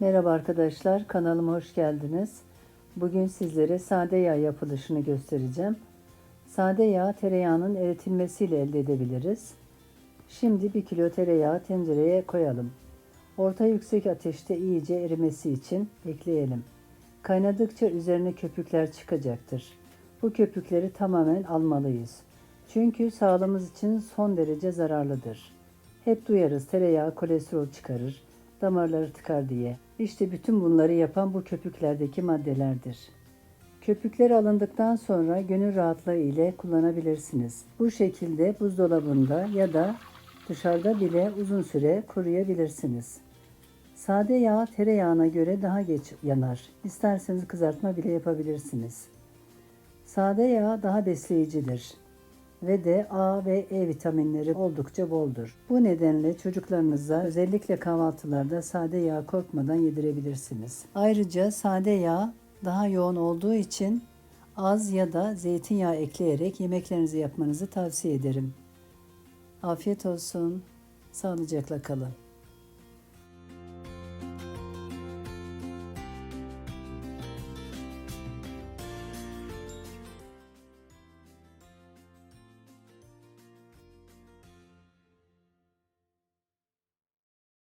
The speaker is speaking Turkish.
Merhaba arkadaşlar, kanalıma hoş geldiniz. Bugün sizlere sade yağ yapılışını göstereceğim. Sade yağ tereyağının eritilmesiyle elde edebiliriz. Şimdi 1 kilo tereyağı tencereye koyalım. Orta yüksek ateşte iyice erimesi için ekleyelim. Kaynadıkça üzerine köpükler çıkacaktır. Bu köpükleri tamamen almalıyız. Çünkü sağlığımız için son derece zararlıdır. Hep duyarız tereyağı kolesterol çıkarır, damarları tıkar diye. İşte bütün bunları yapan bu köpüklerdeki maddelerdir. Köpükler alındıktan sonra gönül rahatlığı ile kullanabilirsiniz. Bu şekilde buzdolabında ya da dışarıda bile uzun süre koruyabilirsiniz. Sade yağ tereyağına göre daha geç yanar. İsterseniz kızartma bile yapabilirsiniz. Sade yağ daha besleyicidir ve de A ve E vitaminleri oldukça boldur. Bu nedenle çocuklarınıza özellikle kahvaltılarda sade yağ korkmadan yedirebilirsiniz. Ayrıca sade yağ daha yoğun olduğu için az ya da zeytinyağı ekleyerek yemeklerinizi yapmanızı tavsiye ederim. Afiyet olsun. Sağlıcakla kalın.